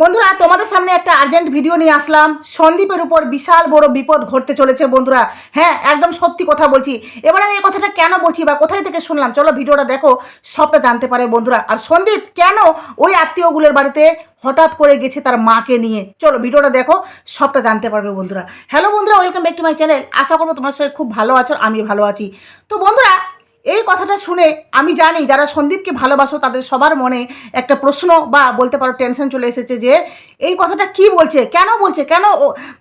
বন্ধুরা, তোমাদের সামনে একটা আর্জেন্ট ভিডিও নিয়ে আসলাম। সন্দীপের উপর বিশাল বড় বিপদ ঘটতে চলেছে বন্ধুরা। হ্যাঁ একদম সত্যি কথা বলছি। এবার আমি এই কথাটা কেন বলছি বা কোথায় থেকে শুনলাম? চলো ভিডিওটা দেখো, সবটা জানতে পারে বন্ধুরা। আর সন্দীপ, কেন ওই আত্মীয়গুলোর বাড়িতে হঠাৎ করে গেছে তার মাকে নিয়ে? চলো ভিডিওটা দেখো, সবটা জানতে পারবে বন্ধুরা। হ্যালো বন্ধুরা welcome back to my channel আশা করব তোমার সঙ্গে খুব ভালো আছো আমি ভালো আছি। তো বন্ধুরা এই কথাটা শুনে আমি জানি যারা সন্দীপকে ভালোবাসো তাদের সবার মনে একটা প্রশ্ন বা বলতে পারো টেনশন চলে এসেছে যে এই কথাটা কি বলছে? কেন বলছে? কেন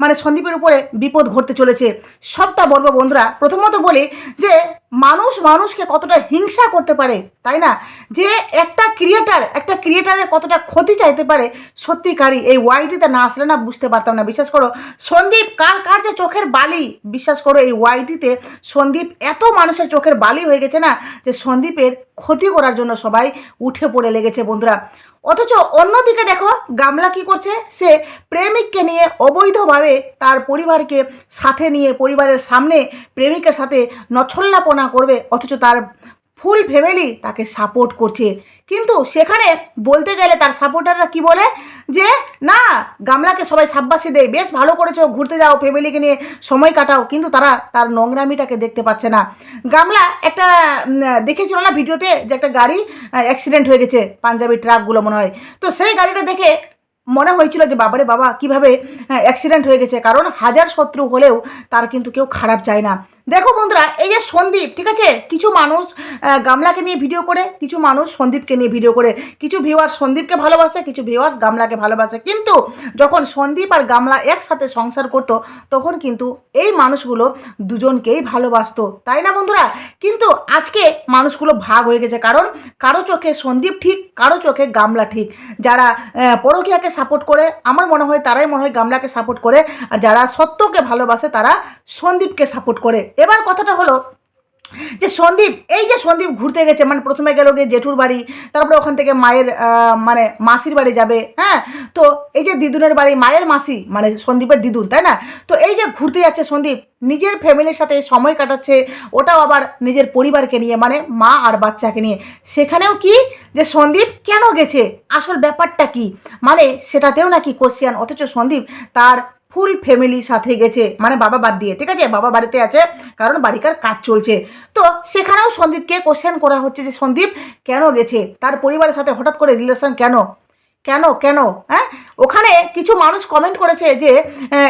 মানে সন্দীপের উপরে বিপদ ঘটতে চলেছে? সবটা বলব বন্ধুরা, প্রথমত বলি যে মানুষ মানুষকে কতটা হিংসা করতে পারে, তাই না? যে একটা ক্রিয়েটার একটা ক্রিয়েটারের কতটা ক্ষতি চাইতে পারে, সত্যিকারই এই ওয়াইটিতে না আসলে না বুঝতে পারতাম না। বিশ্বাস করো, সন্দীপ, কার কার যে চোখের বালি? বিশ্বাস করো, এই ওয়াইটিতে সন্দীপ এত মানুষের চোখের বালি হয়ে গেছে না, যে সন্দীপের ক্ষতি করার জন্য সবাই উঠে পড়ে লেগেছে, বন্ধুরা। অথচ অন্যদিকে দেখো, গামলা কি করছে? সে প্রেমিককে নিয়ে অবৈধভাবে তার পরিবারকে সাথে নিয়ে পরিবারের সামনে প্রেমিকের সাথে নছল্লাপনা করবে, অথচ তার ফুল ফ্যামিলি তাকে সাপোর্ট করছে। কিন্তু সেখানে বলতে গেলে তার সাপোর্টাররা কি বলে? যে, না, গামলাকে সবাই সাব্বাসী দেয় বেশ ভালো করেছ, ঘুরতে যাও ফ্যামিলিকে নিয়ে সময় কাটাও। কিন্তু তারা তার নোংরামিটাকে দেখতে পাচ্ছে না। গামলা একটা দেখেছিল না ভিডিওতে যে একটা গাড়ি, অ্যাক্সিডেন্ট হয়ে গেছে পাঞ্জাবি ট্রাকগুলো মনে হয়। তো সেই গাড়িটা দেখে মনে হয়েছিল যে, বাবারে বাবা, কীভাবে অ্যাক্সিডেন্ট হয়ে গেছে। কারণ হাজার শত্রু হলেও তার কিন্তু কেউ খারাপ চায় না। দেখো বন্ধুরা, এই যে সন্দীপ, ঠিক আছে? কিছু মানুষ গামলাকে নিয়ে ভিডিও করে, কিছু মানুষ সন্দীপকে নিয়ে ভিডিও করে। কিছু ভিউয়ার্স সন্দীপকে ভালোবাসে, কিছু ভিউয়ার্স গামলাকে ভালোবাসে। কিন্তু যখন সন্দীপ আর গামলা একসাথে সংসার করতো, তখন কিন্তু এই মানুষগুলো দুজনকেই ভালোবাসতো। তাই না বন্ধুরা? কিন্তু আজকে মানুষগুলো ভাগ হয়ে গেছে। কারণ কারও চোখে সন্দীপ ঠিক, কারও চোখে গামলা ঠিক। যারা পরকীয়াকে সাপোর্ট করে, আমার মনে হয় তারাই মনে হয় গামলাকে সাপোর্ট করে, আর যারা সত্যকে ভালোবাসে তারা সন্দীপকে সাপোর্ট করে। এবার কথাটা হলো যে সন্দীপ, এই যে সন্দীপ ঘুরতে গেছে মানে প্রথমে গেল গিয়ে জেঠুর বাড়ি, তারপরে ওখান থেকে মায়ের মানে মাসির বাড়ি যাবে হ্যাঁ? তো এই যে দিদুনের বাড়ি, মায়ের মাসি মানে সন্দীপের দিদুন, তাই না? তো এই যে ঘুরতে যাচ্ছে সন্দীপ, নিজের ফ্যামিলির সাথে সময় কাটাচ্ছে, ওটাও আবার নিজের পরিবারকে নিয়ে মানে মা আর বাচ্চাকে নিয়ে। সেখানেও কি? যে সন্দীপ কেন গেছে? আসল ব্যাপারটা কি? মানে সেটাতেও নাকি কোশ্চেন অথচ সন্দীপ তার ফুল ফ্যামিলির সাথে গেছে। মানে বাবা বাদ দিয়ে, ঠিক আছে? বাবা বাড়িতে আছে, কারণ বাড়িকার কাজ চলছে। তো সেখানেও সন্দীপকে কোশ্চেন করা হচ্ছে যে, সন্দীপ কেন গেছে? তার পরিবারের সাথে হঠাৎ করে রিলেশন কেন? কেন কেন? হ্যাঁ? ওখানে কিছু মানুষ কমেন্ট করেছে যে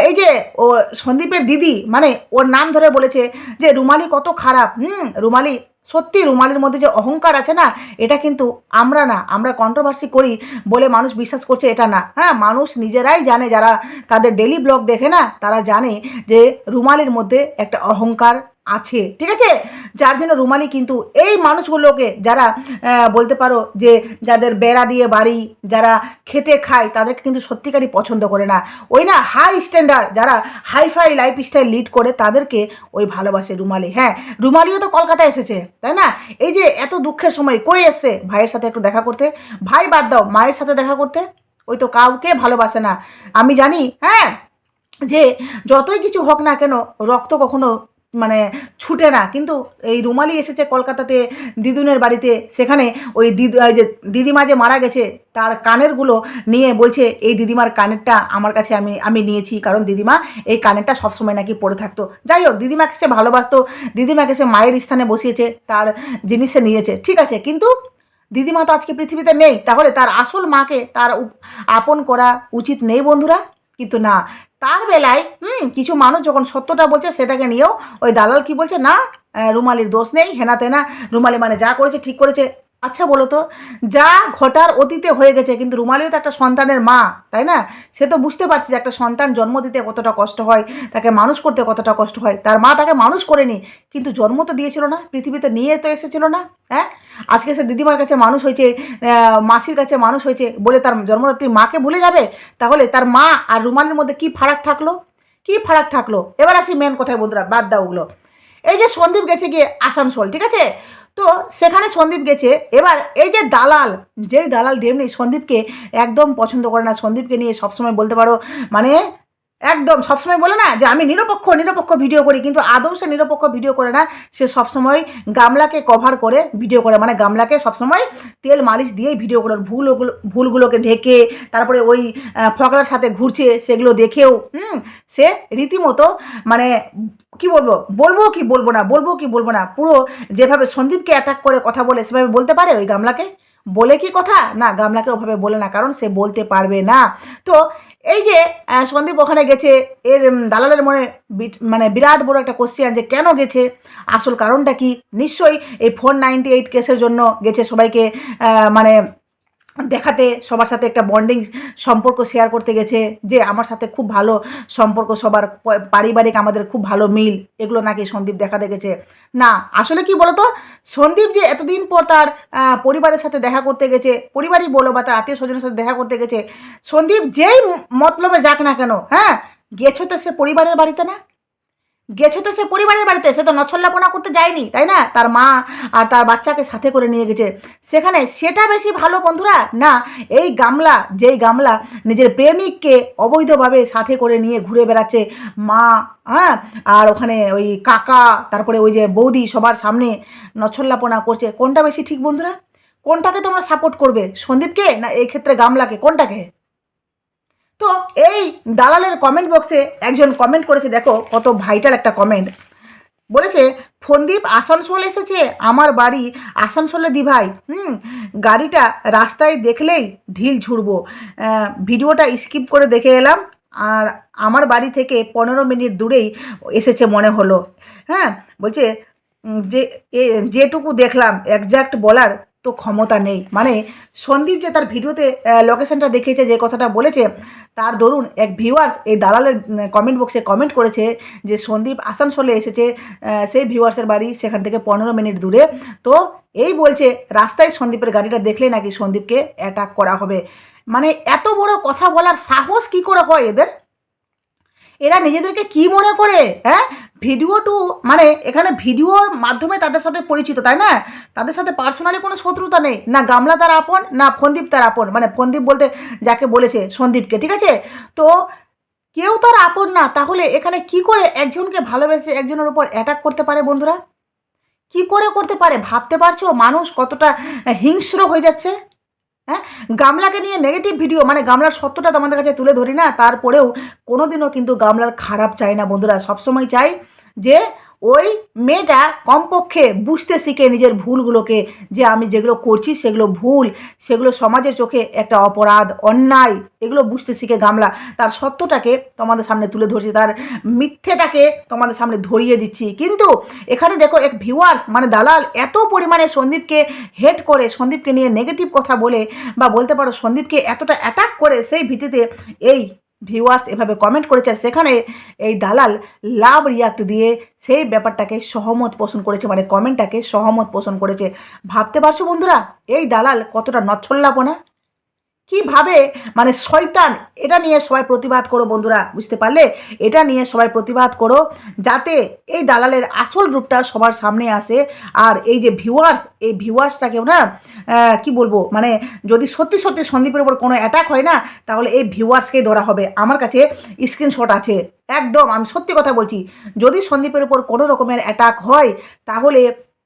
এই যে, ও, সন্দীপের দিদি মানে ওর নাম ধরে বলেছে যে, রুমালি কত খারাপ। হুম, রুমালি সত্যি রুমালের মধ্যে যে অহংকার আছে না, এটা কিন্তু আমরা না, আমরা কন্ট্রোভার্সি করি বলে মানুষ বিশ্বাস করছে এটা না। হ্যাঁ মানুষ নিজেরাই জানে, যারা তাদের ডেলি ব্লগ দেখে না, তারা জানে যে রুমালের মধ্যে একটা অহংকার আছে, ঠিক আছে? যার জন্য রুমালি কিন্তু এই মানুষগুলোকে যারা বলতে পারো যে যাদের বেড়া দিয়ে বাড়ি, যারা খেটে খায়, তাদেরকে কিন্তু সত্যিকারই পছন্দ করে না। ওই না হাই স্ট্যান্ডার্ড যারা হাইফাই লাইফ স্টাইল লিড করে, তাদেরকে ওই ভালোবাসে রুমালি। হ্যাঁ রুমালিও তো কলকাতায় এসেছে, তাই না? এই যে এত দুঃখের সময় কই এসছে? ভাইয়ের সাথে একটু দেখা করতে। ভাই, বাদ দাও, মায়ের সাথে দেখা করতে। ওই তো কাউকে ভালোবাসে না। আমি জানি হ্যাঁ যে যতই কিছু হোক না কেন, রক্ত কখনো মানে ছুটে না। কিন্তু এই রুমালি এসেছে কলকাতাতে দিদুনের বাড়িতে। সেখানে ওই দিদু যে দিদিমা যে মারা গেছে, তার কানেরগুলো নিয়ে বলছে, এই দিদিমার কানেরটা আমার কাছে আমি আমি নিয়েছি। কারণ দিদিমা এই কানেরটা সবসময় নাকি পড়ে থাকতো। যাই হোক, দিদিমাকে সে ভালোবাসতো। দিদিমাকে সে মায়ের স্থানে বসিয়েছে, তার জিনিস নিয়েছে। ঠিক আছে, কিন্তু দিদিমা তো আজকে পৃথিবীতে নেই। তাহলে তার আসল মাকে তার আপন করা উচিত নেই বন্ধুরা। কিন্তু না, তার বেলায়, হুম, কিছু মানুষ যখন সত্যটা বলছে সেটাকে নিয়েও ওই দালাল কি বলছে, না রুমালির দোষ নেই, হেনা তেনা, রুমালি মানে যা করেছে ঠিক করেছে। আচ্ছা বলো তো, যা ঘটার অতীতে হয়ে গেছে, কিন্তু রুমালিও তো একটা সন্তানের মা, তাই না? সে তো বুঝতে পারছে যে একটা সন্তান জন্ম দিতে কতটা কষ্ট হয়, তাকে মানুষ করতে কতটা কষ্ট হয়। তার মা তাকে মানুষ করেনি, কিন্তু জন্ম তো দিয়েছিল না, পৃথিবীতে নিয়ে তো এসেছিল না হ্যাঁ? আজকে সে দিদিমার কাছে মানুষ হয়েছে মাসির কাছে মানুষ হয়েছে বলে তার জন্মদাত্রী মাকে ভুলে যাবে? তাহলে তার মা আর রুমালির মধ্যে কি ফারাক থাকল? কি ফারাক থাকল? এবার আসি মেন কথায় বন্ধুরা, বাদ দাও ওগুলো। এই যে সন্দীপ গেছে গিয়ে আসানসোল, ঠিক আছে? তো সেখানে সন্দীপ গেছে। এবার এই যে দালাল যে দালাল ডেমনি সন্দীপকে একদম পছন্দ করে না, সন্দীপকে নিয়ে সবসময় বলতে পারো মানে একদম সবসময় বলে না যে আমি নিরপেক্ষ নিরপেক্ষ ভিডিও করি, কিন্তু আদৌ সে নিরপেক্ষ ভিডিও করে না। সে সবসময় গামলাকে কভার করে ভিডিও করে মানে গামলাকে সবসময় তেল মালিশ দিয়েই ভিডিও করে ওর ভুল ওগুলো, ভুলগুলোকে ঢেকে, তারপরে ওই ফকরার সাথে ঘুরছে, সেগুলো দেখেও, হুম, সে রীতিমতো মানে কি বলব বলব কি বলব না, বলব কি বলব না, পুরো যেভাবে সন্দীপকে অ্যাটাক করে কথা বলে, সেভাবে বলতে পারে ওই গামলাকে? বলে কি কথা? না, গামলাকে ওভাবে বলে না, কারণ সে বলতে পারবে না। তো এই যে সন্দীপ ওখানে গেছে, এর দালালের মনে মানে বিরাট বড় একটা কোশ্চেন যে কেন গেছে? আসল কারণটা কি? নিশ্চয়ই এই ফোর নাইনটি এইট কেসের জন্য গেছে সবাইকে মানে দেখাতে সবার সাথে একটা বন্ডিং সম্পর্ক শেয়ার করতে গেছে, যে আমার সাথে খুব ভালো সম্পর্ক, সবার পারিবারিক আমাদের খুব ভালো মিল, এগুলো নাকি সন্দীপ দেখাতে গেছে। না, আসলে কি বলতো? সন্দীপ যে এতদিন পর তার পরিবারের সাথে দেখা করতে গেছে, পরিবারই বলো বা তার আত্মীয় স্বজনের সাথে দেখা করতে গেছে, সন্দীপ যেই মতলবে যাক না কেন হ্যাঁ? গেছো তো সে পরিবারের বাড়িতে না? গেছো তো সে পরিবারের বাড়িতে, সে তো নছল্লাপনা করতে যায়নি, তাই না? তার মা আর তার বাচ্চাকে সাথে করে নিয়ে গেছে। সেখানে সেটা বেশি ভালো বন্ধুরা? না, এই গামলা, যেই গামলা নিজের প্রেমিককে অবৈধভাবে সাথে করে নিয়ে ঘুরে বেড়াচ্ছে মা হ্যাঁ? আর ওখানে ওই কাকা, তারপরে ওই যে বৌদি সবার সামনে নছল্লাপনা করছে। কোনটা বেশি ঠিক বন্ধুরা? কোনটাকে তোমরা সাপোর্ট করবে? সন্দীপকে না এই ক্ষেত্রে গামলাকে? কোনটাকে? তো এই দালালের কমেন্ট বক্সে একজন কমেন্ট করেছে, দেখো কত ভাইটাল একটা কমেন্ট বলেছে, ফন্দীপ, আসানসোল এসেছে? আমার বাড়ি আসানসোলে দি ভাই হুম, গাড়িটা রাস্তায় দেখলেই ঢিল ছুড়বো। ভিডিওটা স্কিপ করে দেখে এলাম। আর আমার বাড়ি থেকে পনেরো মিনিট দূরেই এসেছে মনে হলো। হ্যাঁ বলছে যে যেটুকু দেখলাম একজ্যাক্ট বলার তো ক্ষমতা নেই। মানে সন্দীপ যে তার ভিডিওতে লোকেশনটা দেখিয়েছে, যে কথাটা বলেছে, তার দরুন এক ভিউয়ার্স এই দালালের কমেন্ট বক্সে কমেন্ট করেছে যে সন্দীপ আসানসোলে এসেছে সেই ভিউয়ার্সের বাড়ি সেখান থেকে পনেরো মিনিট দূরে। তো এই বলছে, রাস্তায় সন্দীপের গাড়িটা দেখলে নাকি সন্দীপকে অ্যাটাক করা হবে। মানে এত বড় কথা বলার সাহস কি করে হয় এদের? এরা নিজেদেরকে কি মনে করে হ্যাঁ? ভিডিও টু মানে এখানে ভিডিওর মাধ্যমে তাদের সাথে পরিচিত, তাই না? তাদের সাথে পার্সোনালি কোনো শত্রুতা নেই, না গামলা তার আপন, না ফন্দীপ তার আপন মানে ফন্দীপ বলতে যাকে বলেছে সন্দীপকে, ঠিক আছে? তো কেউ তার আপন না, তাহলে এখানে কি করে একজনকে ভালোবেসে একজনের উপর অ্যাটাক করতে পারে বন্ধুরা? কি করে করতে পারে? ভাবতে পারছ মানুষ কতটা হিংস্র হয়ে যাচ্ছে? হ্যাঁ? গামলাকে নিয়ে নেগেটিভ ভিডিও মানে গামলার সত্যটা তোমাদের কাছে তুলে ধরি না, তারপরেও কোনোদিনও কিন্তু গামলার খারাপ চাই না বন্ধুরা। সবসময় চাই যে ওই মেয়েটা কমপক্ষে বুঝতে শিখে নিজের ভুলগুলোকে, যে আমি যেগুলো করছি সেগুলো ভুল, সেগুলো সমাজের চোখে একটা অপরাধ, অন্যায়, এগুলো বুঝতে শিখে গামলা। তার সত্যটাকে তোমাদের সামনে তুলে ধরছি, তার মিথ্যেটাকে তোমাদের সামনে ধরিয়ে দিচ্ছি। কিন্তু এখানে দেখো এক ভিউয়ার্স মানে দালাল, এত পরিমাণে সন্দীপকে হেট করে, সন্দীপকে নিয়ে নেগেটিভ কথা বলে বা বলতে পারো সন্দীপকে এতটা অ্যাটাক করে সেই ভিত্তিতে এই ভিউয়ার্স এভাবে কমেন্ট করেছে আর সেখানে এই দালাল লাভ রিয়াক্ট দিয়ে সেই ব্যাপারটাকে সহমত পোষণ করেছে মানে কমেন্টটাকে সহমত পোষণ করেছে। ভাবতে পারছ বন্ধুরা? এই দালাল কতটা নচ্ছল্লাপনা? কীভাবে মানে শয়তান, এটা নিয়ে সবাই প্রতিবাদ করো বন্ধুরা, বুঝতে পারলে? এটা নিয়ে সবাই প্রতিবাদ করো যাতে এই দালালের আসল রূপটা সবার সামনে আসে। আর এই যে ভিউয়ার্স এই ভিউয়ার্সটাকেও না কি বলব? মানে যদি সত্যি সত্যি সন্দীপের উপর কোনো অ্যাটাক হয় না, তাহলে এই ভিউয়ার্সকেই ধরা হবে। আমার কাছে স্ক্রিনশট আছে। একদম, আমি সত্যি কথা বলছি। যদি সন্দীপের উপর কোনো রকমের অ্যাটাক হয়, তাহলে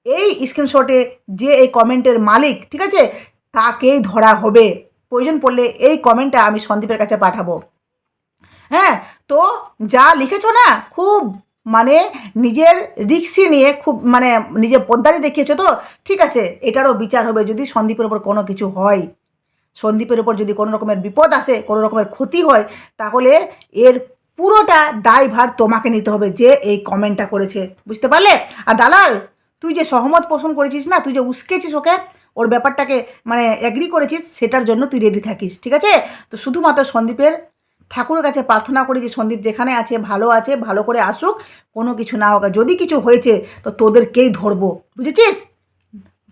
এই স্ক্রিনশটে যে এই কমেন্টের মালিক, ঠিক আছে? তাকেই ধরা হবে। প্রয়োজন পড়লে এই কমেন্টটা আমি সন্দীপের কাছে পাঠাবো। হ্যাঁ তো যা লিখেছো না, খুব মানে নিজের রিক্সি নিয়ে খুব মানে নিজের পদ্মারি দেখিয়েছো তো, ঠিক আছে, এটারও বিচার হবে যদি সন্দীপের ওপর কোনো কিছু হয়। সন্দীপের ওপর যদি কোনো রকমের বিপদ আসে, কোনো রকমের ক্ষতি হয়, তাহলে এর পুরোটা দায়ভার তোমাকে নিতে হবে যে এই কমেন্টটা করেছে। বুঝতে পারলে? আর দালাল, তুই যে সহমত পোষণ করেছিস না, তুই যে উস্কেছিস ওকে ওর ব্যাপারটাকে মানে অ্যাগ্রি করেছিস, সেটার জন্য তুই রেডি থাকিস, ঠিক আছে? তো শুধুমাত্র সন্দীপের ঠাকুরের কাছে প্রার্থনা করি যে, সন্দীপ যেখানে আছে, ভালো আছে, ভালো করে আসুক, কোনো কিছু না হোক। যদি কিছু হয়েছে, তো তোদেরকেই ধরবো, বুঝেছিস?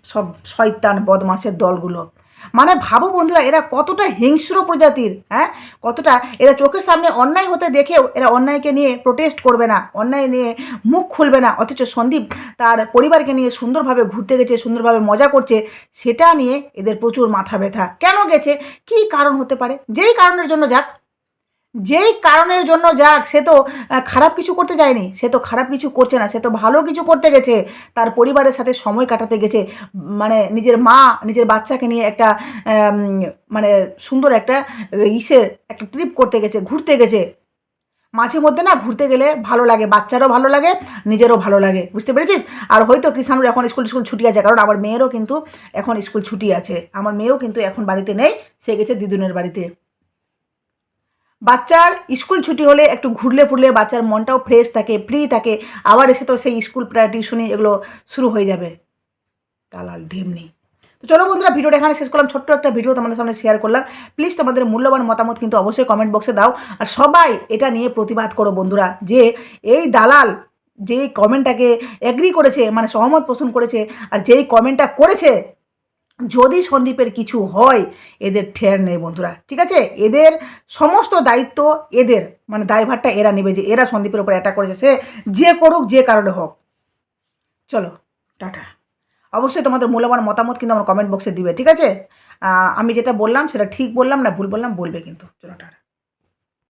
সব শয়তান বদমাসের দলগুলো। মানে ভাবো বন্ধুরা, এরা কতটা হিংস্র প্রজাতির হ্যাঁ? কতটা, এরা চোখের সামনে অন্যায় হতে দেখেও এরা অন্যায়কে নিয়ে প্রোটেস্ট করবে না, অন্যায় নিয়ে মুখ খুলবে না। অথচ সন্দীপ তার পরিবারকে নিয়ে সুন্দরভাবে ঘুরতে গেছে, সুন্দরভাবে মজা করছে, সেটা নিয়ে এদের প্রচুর মাথা ব্যথা। কেন গেছে? কী কারণ হতে পারে? যেই কারণের জন্য যাক যেই কারণের জন্য যাক, সে তো খারাপ কিছু করতে যায়নি, সে তো খারাপ কিছু করছে না, সে তো ভালো কিছু করতে গেছে, তার পরিবারের সাথে সময় কাটাতে গেছে মানে নিজের মা, নিজের বাচ্চাকে নিয়ে একটা মানে সুন্দর একটা ইসের একটা ট্রিপ করতে গেছে, ঘুরতে গেছে। মাঝে মধ্যে না ঘুরতে গেলে ভালো লাগে, বাচ্চারও ভালো লাগে, নিজেরও ভালো লাগে, বুঝতে পেরেছিস? আর হয়তো কৃষাণুর এখন স্কুল স্কুল ছুটি আছে, কারণ আমার মেয়েরও কিন্তু এখন স্কুল ছুটি আছে, আমার মেয়েও কিন্তু এখন বাড়িতে নেই, সে গেছে দিদুনের বাড়িতে। বাচ্চার স্কুল ছুটি হলে একটু ঘুরলে ফুরলে বাচ্চার মনটাও ফ্রেশ থাকে ফ্রি থাকে। আবার এসে তো সেই স্কুল প্রায় টিউশনি এগুলো শুরু হয়ে যাবে। দালাল, ঢেমনি। তো চলো বন্ধুরা, ভিডিওটা এখানে শেষ করলাম। ছোট্ট একটা ভিডিও তোমাদের সামনে শেয়ার করলাম। প্লিজ তোমাদের মূল্যবান মতামত কিন্তু অবশ্যই কমেন্ট বক্সে দাও। আর সবাই এটা নিয়ে প্রতিবাদ করো বন্ধুরা, যে এই দালাল যেই কমেন্টটাকে এগ্রি করেছে মানে সহমত পোষণ করেছে, আর যেই কমেন্টটা করেছে যদি সন্দীপের কিছু হয়, এদের ঠের নেই বন্ধুরা, ঠিক আছে? এদের সমস্ত দায়িত্ব এদের মানে দায়ভারটা এরা নেবে যে এরা সন্দীপের উপর অ্যাটাক করেছে, সে যে করুক, যে কারণে হোক। চলো, টাটা। অবশ্যই তোমাদের মূল্যবান মতামত কিন্তু আমার কমেন্ট বক্সে দিবে, ঠিক আছে? আমি যেটা বললাম সেটা ঠিক বললাম, না ভুল বললাম, বলবে কিন্তু। চলো, টাটা।